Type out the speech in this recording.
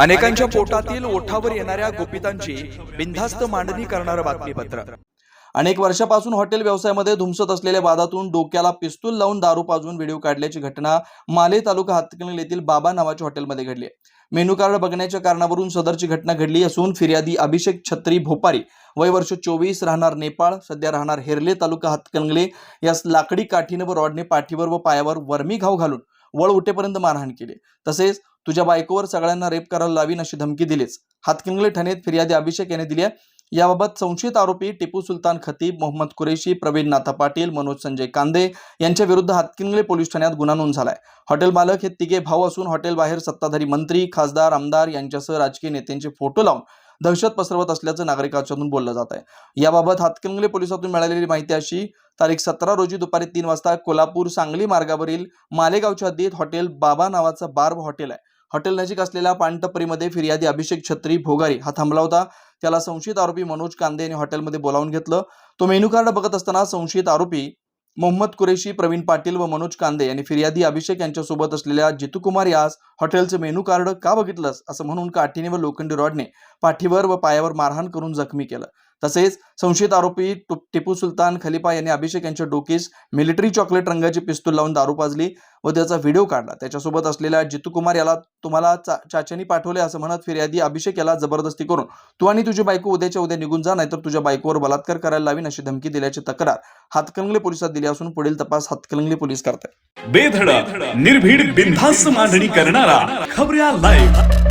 अनेकांच्या पोटातील ओठावर येणाऱ्या गोपितांची बिनधास्त मांडणी करणारं बातमीपत्र. अनेक वर्षापासून हॉटेल व्यवसायामध्ये धुमसत असलेल्या वादातून डोक्याला पिस्तूल लावून दारू पाजून व्हिडिओ काढल्याची घटना माले तालुका हातकणंगले येथील बाबा नावाच्या हॉटेलमध्ये घडली. मेनू कार्ड बघण्याच्या कारणावरून सदरची घटना घडली असून फिर्यादी अभिषेक छत्री भोपारी वय वर्ष चोवीस राहणार नेपाळ सध्या राहणार हेरले तालुका हातकणंगले. यास लाकडी काठीनं व रॉडने पाठीवर व पायावर वर्मी घाव घालून वळ उठेपर्यंत मारहाण केली. तसेच तुझ्या बायकोवर सगळ्यांना रेप करायला लावीन अशी धमकी दिलीच. हातकिंगले ठाण्यात फिर्यादी अभिषेक यांनी दिली आहे. याबाबत संशयित आरोपी टिपू सुलतान खतीब मोहम्मद कुरेशी प्रवीण नाथा पाटील मनोज संजय कांदे यांच्या विरुद्ध हातकिंगले पोलीस ठाण्यात गुन्हा नोंद झालाय. हॉटेल मालक हे तिघे भाऊ असून हॉटेल बाहेर सत्ताधारी मंत्री खासदार आमदार यांच्यासह राजकीय नेत्यांचे फोटो लावून दहशत पसरवत असल्याचं नागरिकांच्यातून बोललं जात आहे याबाबत हातकिंगले पोलिसातून मिळालेली माहिती अशी तारीख सतरा रोजी दुपारी तीन वाजता कोल्हापूर सांगली मार्गावरील मालेगावच्या हद्दीत हॉटेल बाबा नावाचं बार्ब हॉटेल आहे. हॉटेल नजीक असलेल्या पानटपरीमध्ये फिर्यादी अभिषेक छत्री भोगारी हा थांबला होता. त्याला संशयित आरोपी मनोज कांदे यांनी हॉटेलमध्ये बोलावून घेतलं. तो मेनू कार्ड बघत असताना संशयित आरोपी मोहम्मद कुरेशी प्रवीण पाटील व मनोज कांदे यांनी फिर्यादी अभिषेक यांच्यासोबत असलेल्या जितूकुमार यास हॉटेलचं मेनू कार्ड का बघितलंस? असं म्हणून काठीने व लोखंडी रॉडने पाठीवर व पायावर मारहाण करून जखमी केलं. तसेच संशयित आरोपी टिपू सुलतान खलिफा यांनी अभिषेक यांच्या डोकीस मिलिटरी चॉकलेट रंगाची पिस्तूल लावून दारू पाजली व त्याचा व्हिडिओ काढला. त्याच्यासोबत असलेल्या जितू कुमार याला तुम्हाला चा- चाच्यानी पाठवले असं म्हणत फिर्यादी अभिषेक याला जबरदस्ती करून तू आणि तुझी बायको उद्याच्या उद्या निघून जा नाहीतर तुझ्या बायकोवर बलात्कार करायला लावीन अशी धमकी दिल्याची तक्रार हातकणंगले पोलिसात दिली असून पुढील तपास हातकणंगले पोलीस करतात बेधडक निर्भीड बिनधास्त मांडणी करणारा खबऱ्या लाईव्ह